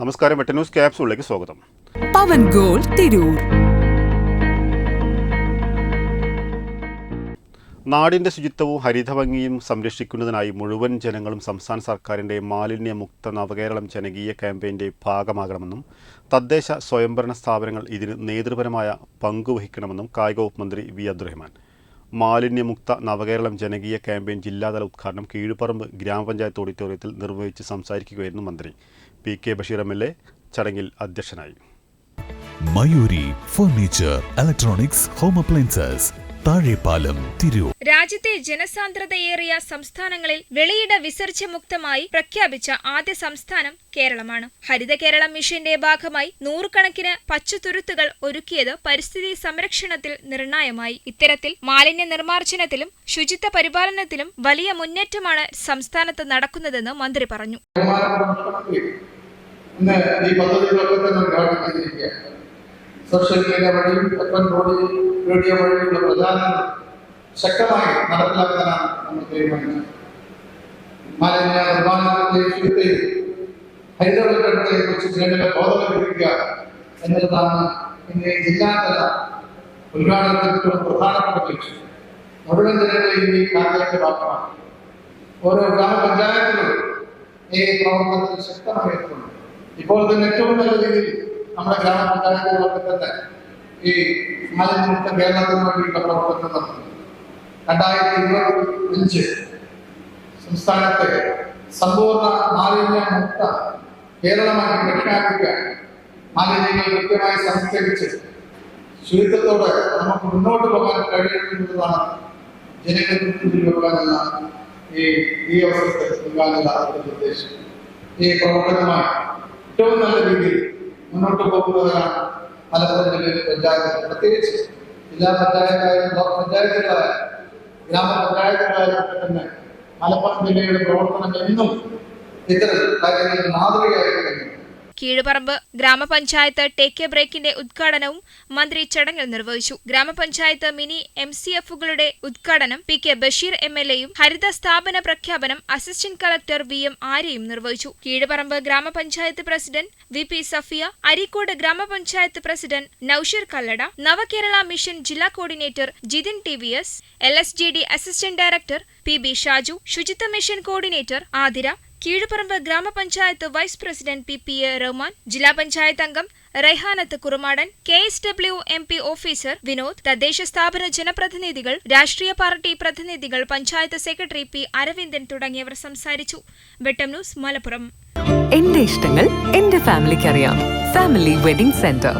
നമസ്കാരം വെട്ട ന്യൂസ് ക്യാപ്സൂളിലേക്ക് സ്വാഗതം. പവൻ ഗോൾ തിരൂർ. നാടിന്റെ ശുചിത്വവും ഹരിതഭംഗിയും സംരക്ഷിക്കുന്നതിനായി മുഴുവൻ ജനങ്ങളും സംസ്ഥാന സർക്കാരിന്റെ മാലിന്യമുക്ത നവകേരളം ജനകീയ ക്യാമ്പയിന്റെ ഭാഗമാകണമെന്നും തദ്ദേശ സ്വയംഭരണ സ്ഥാപനങ്ങൾ ഇതിന് നേതൃപരമായ പങ്കുവഹിക്കണമെന്നും കായിക വകുപ്പ് മന്ത്രി വി അബ്ദുറഹ്മാൻ. മാലിന്യമുക്ത നവകേരളം ജനകീയ ക്യാമ്പയിൻ ജില്ലാതല ഉദ്ഘാടനം കീഴുപറമ്പ് ഗ്രാമപഞ്ചായത്ത് ഓഡിറ്റോറിയത്തിൽ നിർവഹിച്ച് സംസാരിക്കുകയായിരുന്നു മന്ത്രി. P K Basheer M L A ചടങ്ങിൽ അധ്യക്ഷനായി. Mayuri furniture electronics home appliances Thazhepalam Tirur. രാജ്യത്തെ ജനസാന്ദ്രതയേറിയ സംസ്ഥാനങ്ങളിൽ വെളിയിട വിസർജ്യമുക്തമായി പ്രഖ്യാപിച്ച ആദ്യ സംസ്ഥാനം കേരളമാണ്. ഹരിത കേരളം മിഷന്റെ ഭാഗമായി നൂറുകണക്കിന് പച്ചത്തുരുത്തുകൾ ഒരുക്കിയത് പരിസ്ഥിതി സംരക്ഷണത്തിൽ നിർണായകമായി ഇത്തരത്തിൽ മാലിന്യ നിർമ്മാർജനത്തിലും ശുചിത്വ പരിപാലനത്തിലും വലിയ മുന്നേറ്റമാണ് സംസ്ഥാനത്ത് നടക്കുന്നതെന്ന് മന്ത്രി പറഞ്ഞു. ഇന്ന് ഈ പദ്ധതികളൊക്കെ തന്നെ ഉദ്ഘാടനം ചെയ്തിരിക്കുകയാണ്. സോഷ്യൽ മീഡിയ വഴിയും എഫ് എൻ റേഡിയോ വഴിയുള്ള പ്രചാരണം ശക്തമായി നടപ്പിലാക്കാനാണ് നമ്മൾ തീരുമാനിച്ചത്. മാലിന്യ നിർമ്മാണത്തിന്റെയും ശുചിത്വയും ഹരിതവൽക്കരണത്തെ കുറിച്ച് ജനങ്ങളെ ബോധവൽക്കരിക്കുക എന്നുള്ളതാണ് ഇന്ന് ജില്ലാതല ഉദ്ഘാടനത്തിനുള്ള പ്രധാനപ്പെട്ട ലക്ഷ്യം. മുഴുവൻ ജനങ്ങളെയും ഈ കാര്യത്തിന്റെ ഭാഗമാണ് ഓരോ ഗ്രാമപഞ്ചായത്തിലും ഈ പ്രവർത്തനത്തിൽ ശക്തമായി എത്തുന്നു ഇപ്പോൾ തന്നെ ഏറ്റവും നല്ല രീതിയിൽ നമ്മുടെ ഗ്രാമപഞ്ചായത്തുകളൊക്കെ തന്നെ ഈ മാലിന്യമുക്ത കേരളത്തിന് വേണ്ടിയുള്ള പ്രവർത്തനം നടത്തുന്നു രണ്ടായിരത്തി ഇരുപത്തി അഞ്ച് സംസ്ഥാനത്തെ സമ്പൂർണ്ണ മാലിന്യമുക്ത കേരളമാക്കി പ്രഖ്യാപിക്കുക മാലിന്യങ്ങൾ കൃത്യമായി സംസ്കരിച്ച് ശുചിത്വത്തോടെ നമുക്ക് മുന്നോട്ട് പോകാൻ കഴിയുന്നതാണ് ജനങ്ങൾക്ക് മുന്നിൽ വെക്കാനുള്ള ഈ ഈ അവസരത്തിൽ നൽകാനുള്ള ഒരു നിർദ്ദേശം ഈ പ്രവർത്തനമായി ഏറ്റവും നല്ല രീതിയിൽ മുന്നോട്ട് പോകുന്നവരാണ് മലപ്പുറം പഞ്ചായത്ത്. പ്രത്യേകിച്ച് ജില്ലാ പഞ്ചായത്തായാലും ബ്ലോക്ക് പഞ്ചായത്തുകളായാലും ഗ്രാമപഞ്ചായത്തുകളായാലും ഒക്കെ തന്നെ മലപ്പുറം ജില്ലയുടെ പ്രവർത്തനം എന്നും ഇത്തരം കാര്യങ്ങളിൽ മാതൃകയായി കഴിഞ്ഞു കീഴുപറമ്പ് ഗ്രാമപഞ്ചായത്ത് ടേക്ക് എ ബ്രേക്കിന്റെ ഉദ്ഘാടനവും മന്ത്രി ചടങ്ങിൽ നിർവഹിച്ചു. ഗ്രാമപഞ്ചായത്ത് മിനി എം സി എഫുകളുടെ ഉദ്ഘാടനം P K Basheer M L എയും ഹരിത സ്ഥാപന പ്രഖ്യാപനം അസിസ്റ്റന്റ് കളക്ടർ വി എം ആര്യയും നിർവഹിച്ചു. Keezhuparamba gramapanchayat president V P Safiya Areekode gramapanchayat president Nousheer Kallada Navakerala mission ജില്ലാ coordinator Jithin T V S L S G D assistant director P B Shaju ശുചിത്വ mission coordinator Athira Keezhuparamba gramapanchayat vice president P P A Rahman ജില്ലാ പഞ്ചായത്ത് അംഗം Raihanath Kurumadan K S W M P officer Vinod തദ്ദേശ സ്ഥാപന ജനപ്രതിനിധികൾ രാഷ്ട്രീയ party പ്രതിനിധികൾ panchayat secretary P Aravindan തുടങ്ങിയവർ സംസാരിച്ചു. വെട്ടം ന്യൂസ് മലപ്പുറം. എന്റെ ഇഷ്ടങ്ങൾ എന്റെ ഫാമിലിക്ക് അറിയാം ഫാമിലി വെഡിംഗ് സെന്റർ.